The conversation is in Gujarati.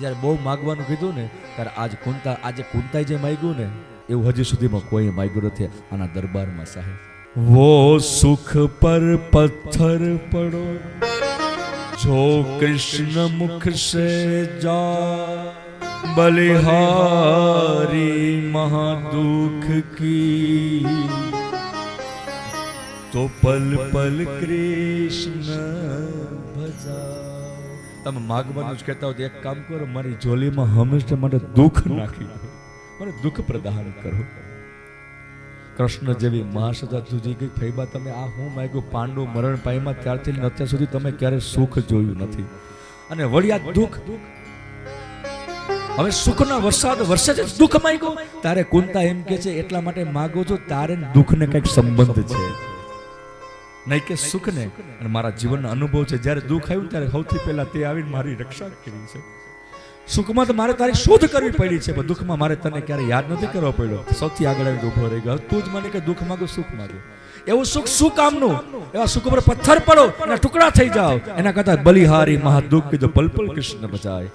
જ્યારે બહુ માગવાનું કીધું ને, ત્યારે આજ કુંતા આજે કુંતાઈ જે માગ્યું ને, એવું હજી સુધીમાં કોઈ માગ્યું નથી આના દરબારમાં સાહેબ. વો સુખ પર પથ્થર પડો, જો કૃષ્ણ મુખ સે જા, બલિહારી મહાદુખ કી. તો પલ પલ કૃષ્ણ ભજા. તમે માગવાનું જ કહેતા હો એક કામ કરો મારી જોલીમાં હંમેશા માટે દુઃખ નાખી મને દુઃખ પ્રદાન કરો. કૃષ્ણ જેવી મહાસદા તુજી ગઈ ફૈબા તમે આ હું માગ્યું પાંડુ મરણ પાયમાં ત્યારથી અત્યાર સુધી તમે ક્યારે સુખ જોયું નથી. અને વળી આ દુઃખ હવે સુખનો વરસાદ વરસે છે દુઃખ માંગ્યું. તારે કુંતા એમ કે છે એટલા માટે માગો છો તારે દુઃખને કંઈક સંબંધ છે. નહીં કે સુખને. અને મારા જીવનનો અનુભવ છે, જ્યારે દુઃખ આવ્યું ત્યારે સૌથી પહેલા તે આવીને મારી રક્ષા કરી છે. સુખમાં તો મારે તારી શોધ કરવી પડી છે, પણ દુઃખમાં મારે તને ક્યારે યાદ નથી કરવો પડ્યો. સૌથી આગળ આવીને ઊભો રહી ગયો. તું જ મને કે દુઃખ માંગો, સુખ માંગો. એવું સુખ શું કામનું? એવા સુખ ઉપર પથ્થર પડો અને ટુકડા થઈ જાઓ. એના કરતા બલિહારી મહાદુઃખ કીધું પલ પલ કૃષ્ણ બચાય